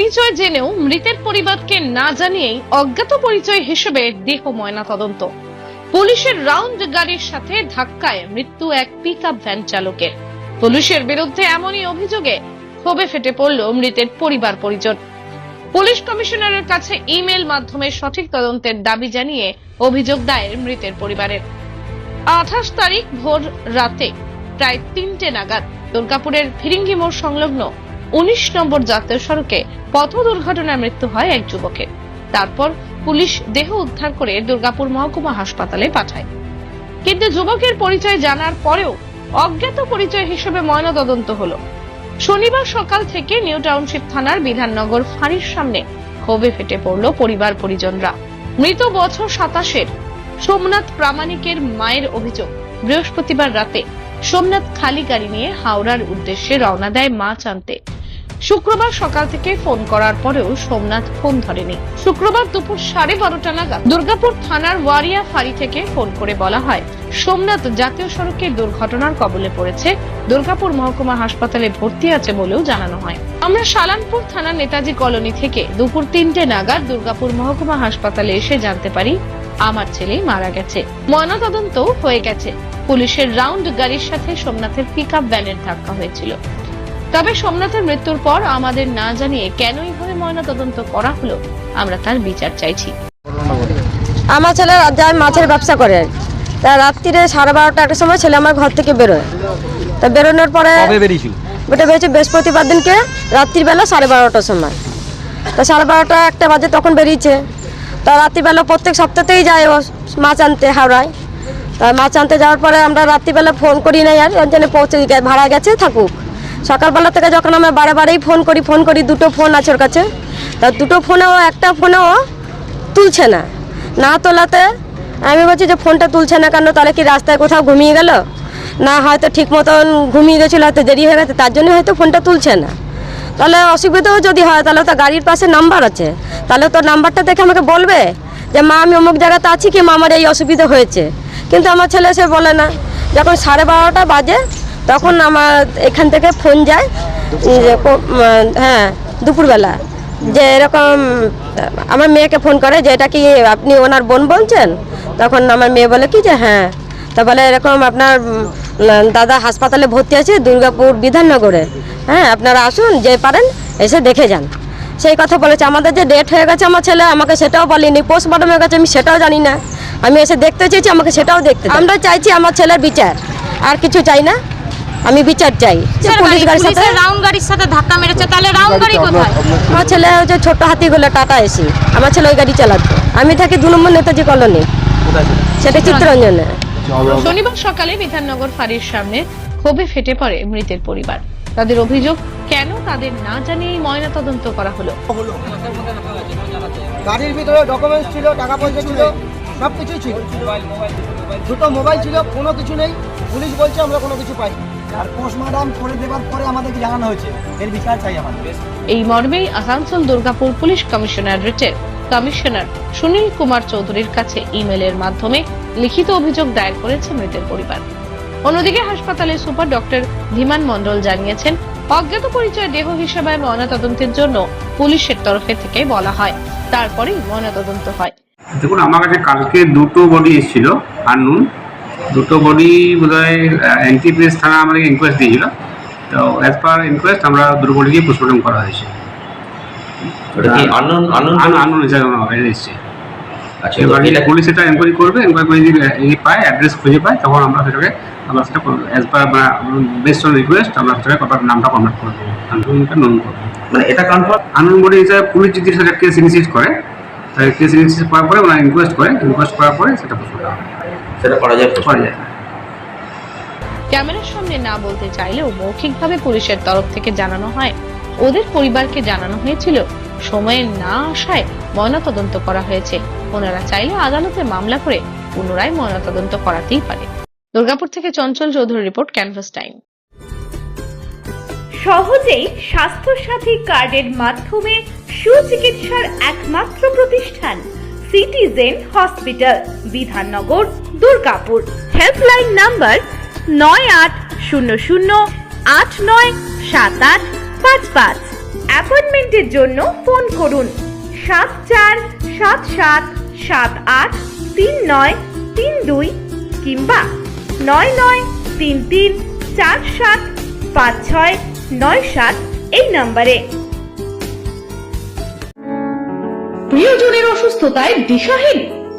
পরিচয় জেনেও মৃতের পরিবারকে না জানিয়েই অজ্ঞাত পরিচয় হিসেবে দেহ ময়না তদন্ত পুলিশের রাউন্ড গাড়ির সাথে ধাক্কায় মৃত্যু এক পিক ভ্যান চালকের। পুলিশের বিরুদ্ধে এমনই অভিযোগে ক্ষোভে ফেটে পড়ল মৃতের পরিবার পরিজন। পুলিশ কমিশনারের কাছে ইমেল মাধ্যমে সঠিক তদন্তের দাবি জানিয়ে অভিযোগ দায়ের মৃতের পরিবারের। আঠাশ তারিখ ভোর রাতে, প্রায় তিনটে নাগাদ, দুর্গাপুরের ফিরিঙ্গি মোড় সংলগ্ন উনিশ নম্বর জাতীয় সড়কে পথ দুর্ঘটনায় মৃত্যু হয় এক যুবকের। তারপর পুলিশ দেহ উদ্ধার করে দুর্গাপুর মহকুমা হাসপাতালে পাঠায়। কিন্তু যুবকের পরিচয় জানার পরেও অজ্ঞাত পরিচয় হিসেবে ময়নাতদন্ত হলো। শনিবার সকাল থেকে নিউ টাউনশিপ থানার বিধাননগর ফাঁড়ির সামনে ক্ষোভে ফেটে পড়ল পরিবার পরিজনরা। মৃত বছর সাতাশের সোমনাথ প্রামাণিকের মায়ের অভিযোগ, বৃহস্পতিবার রাতে সোমনাথ খালি গাড়ি নিয়ে হাওড়ার উদ্দেশ্যে রওনা দেয় মাছ আনতে শুক্রবার সকাল থেকে ফোন করার পরেও সোমনাথ ফোন ধরেনি। শুক্রবার দুপুর সাড়ে বারোটা নাগাদ দুর্গাপুর থানার ওয়ারিয়া ফাঁড়ি থেকে ফোন করে বলা হয়, সোমনাথ জাতীয় সড়কে দুর্ঘটনার কবলে পড়েছে, দুর্গাপুর মহকুমা হাসপাতালে ভর্তি আছে বলেও জানানো হয়। আমরা সালানপুর থানার নেতাজি কলোনি থেকে দুপুর তিনটে নাগাদ দুর্গাপুর মহকুমা হাসপাতালে এসে জানতে পারি, আমার ছেলে মারা গেছে। ময়নাতদন্ত হয়ে গেছে। পুলিশের রাউন্ড গাড়ির সাথে সোমনাথের পিক আপ ভ্যানের ধাক্কা হয়েছিল। তবে সোমনাথের মৃত্যুর পর আমাদের না জানিয়ে কেন এইভাবে ময়নাতদন্ত করা হলো আমরা তার বিচার চাইছি। আমার ছেলে যায় মাছের ব্যবসা করে। তা রাত্রিরে সাড়ে বারোটা একটা সময় ছেলে আমার ঘর থেকে বেরোয়। তা বেরোনোর পরে বেটা বেরিয়েছে বৃহস্পতিবার দিনকে রাত্রিবেলা সাড়ে বারোটার সময়। তা সাড়ে বারোটা একটা বাজে তখন বেরিয়েছে। তা রাত্রিবেলা প্রত্যেক সপ্তাহতেই যায় ও মাছ আনতে হাওড়ায়। তা মাছ আনতে যাওয়ার পরে আমরা রাত্রিবেলা ফোন করি নাই আর পৌঁছে গে- ভাড়া গেছে থাকুক। সকালবেলা থেকে যখন আমি বারে বারেই ফোন করি ফোন করি, দুটো ফোন আছে ওর কাছে। তা দুটো ফোনেও একটা ফোনেও তুলছে না। না তোলাতে আমি বলছি যে ফোনটা তুলছে না কেন? তাহলে কি রাস্তায় কোথাও ঘুমিয়ে গেল? না হয়তো ঠিক মতন ঘুমিয়ে গেছিল, হয়তো দেরি হয়ে গেছে, তার জন্য হয়তো ফোনটা তুলছে না। তাহলে অসুবিধাও যদি হয়, তাহলে তো গাড়ির পাশে নাম্বার আছে। তাহলে তো নাম্বারটা দেখে আমাকে বলবে যে, মা, আমি অমুক জায়গাতে আছি কি? মা, আমার এই অসুবিধা হয়েছে। কিন্তু আমার ছেলে সে বলে না। যখন সাড়ে বারোটা বাজে তখন আমার এখান থেকে ফোন যায় যে হ্যাঁ দুপুরবেলা, যে এরকম, আমার মেয়েকে ফোন করে যে এটা কি আপনি ওনার বোন বলছেন? তখন আমার মেয়ে বলে, কি যে হ্যাঁ। তা বলে এরকম আপনার দাদা হাসপাতালে ভর্তি আছে দুর্গাপুর বিধাননগরে। হ্যাঁ আপনারা আসুন, যে পারেন, এসে দেখে যান। সেই কথা বলেছে, আমাদের যে ডেট হয়ে গেছে আমার ছেলে, আমাকে সেটাও বলেনি পোস্টমর্টম হয়ে গেছে, আমি সেটাও জানি না। আমি এসে দেখতে চেয়েছি, আমাকে সেটাও দেখতে। আমরা চাইছি আমার ছেলের বিচার, আর কিছু চাই না। আমি বিচার চাই। পুলিশ গাড়ির সাথে রাউন্ড গাড়ির সাথে ধাক্কা মেরেছে তাহলে রাউন্ড গাড়ি কোথায়? আমার ছেলে হচ্ছে ছোট হাতিগুলো টাটা এসি। আমার ছেলে ওই গাড়ি চালাতো আমি থাকি দু নম্বর নেতাজি কলোনি। সেটা চিত্তরঞ্জনে শনিবার সকালে বিধাননগর ফাঁড়ির সামনে ক্ষোভে ফেটে পড়ে মৃতের পরিবার। তাদের অভিযোগ কেন তাদের না জানিয়ে ময়না তদন্ত করা হলো? গাড়ির ভিতরে ডকুমেন্টস ছিল টাকা পয়সা ছিল সব কিছুই ছিল। দুটো মোবাইল ছিল কোনো কিছু নেই। পুলিশ বলছে আমরা কোনো কিছু পাই আর পোস্টমর্টম করে দেওয়ার পরে আমাদেরকে জানানো হয়েছে এর বিচার চাই আমাদের। এই মর্মেই আসানসোল দুর্গাপুর পুলিশ কমিশনারেটের কমিশনার সুনীল কুমার চৌধুরীর কাছে ইমেলের মাধ্যমে লিখিত অভিযোগ দায়ের করেছে মৃতের পরিবার। অন্যদিকে হাসপাতালের সুপার ডক্টর ধীমান মণ্ডল জানিয়েছেন অজ্ঞাত পরিচয় দেহ হিসেবে ময়নাতদন্তের জন্য পুলিশের তরফে থেকে বলা হয় তারপরেই ময়নাতদন্ত হয়। দেখুন আমার কাছে কালকে দুটো বডি এসেছিল আননুন দুটো বডি বোধ হয় এনটিপিএস থানা আমাদেরকে ইনকোয়েস্ট দিয়েছিল। তো অ্যাজ পার ইনকোয়েস্ট আমরা দুটো বডিকে পোস্টমর্টম করা হয়েছে। আমার আচ্ছা পুলিশ এটা এনকোয়ারি করবে এনকোয়ারি করে যদি পায় অ্যাড্রেস খুঁজে পায় তখন আমরা সেটাকে আমরা সেটা as per best on request আমরা সেটাকে নামটা কনভার্ট করে দেবো। আননুনটা নন করব মানে এটা কনফার্ম আননুন বডি হিসাবে পুলিশ যদি সেটা কেস ইনিশিয়েট করে তাহলে কেস ইনিশিয়েট করার পরে ওরা ইনকোয়েস্ট করে ইনকোয়েস্ট করার পরে সেটা পোস্টমর্টম সেটা করা যায় করা যায় ক্যামেরার সামনে না বলতে চাইলেও মৌখিকভাবে পুলিশের তরফ থেকে জানানো হয় ওদের পরিবারকে জানানো হয়েছিল সময়ে না আসায় ময়নাতদন্ত করা হয়েছে। ওনারা চাইলে আদালতে মামলা করে পুনরায় ময়নাতদন্ত করাতেই পারে। দুর্গাপুর থেকে Chanchal Chowdhury report canvas time. সহজেই স্বাস্থ্যসাথী কার্ডের মাধ্যমে সুচিকিৎসার একমাত্র প্রতিষ্ঠান citizen hospital Bidhannagar. Durgapur helpline number নয় আট শূন্য শূন্য আট নয় সাত আট পাঁচ পাঁচ। অ্যাপয়েন্টমেন্টের জন্য ফোন করুন। সাত চার সাত সাত সাত আট তিন নয় তিন দুই কিংবা নয় নয় তিন তিন চার সাত পাঁচ ছয় নয় সাত এই নম্বরে। প্রিয়জনের অসুস্থতায় দিশাহীন।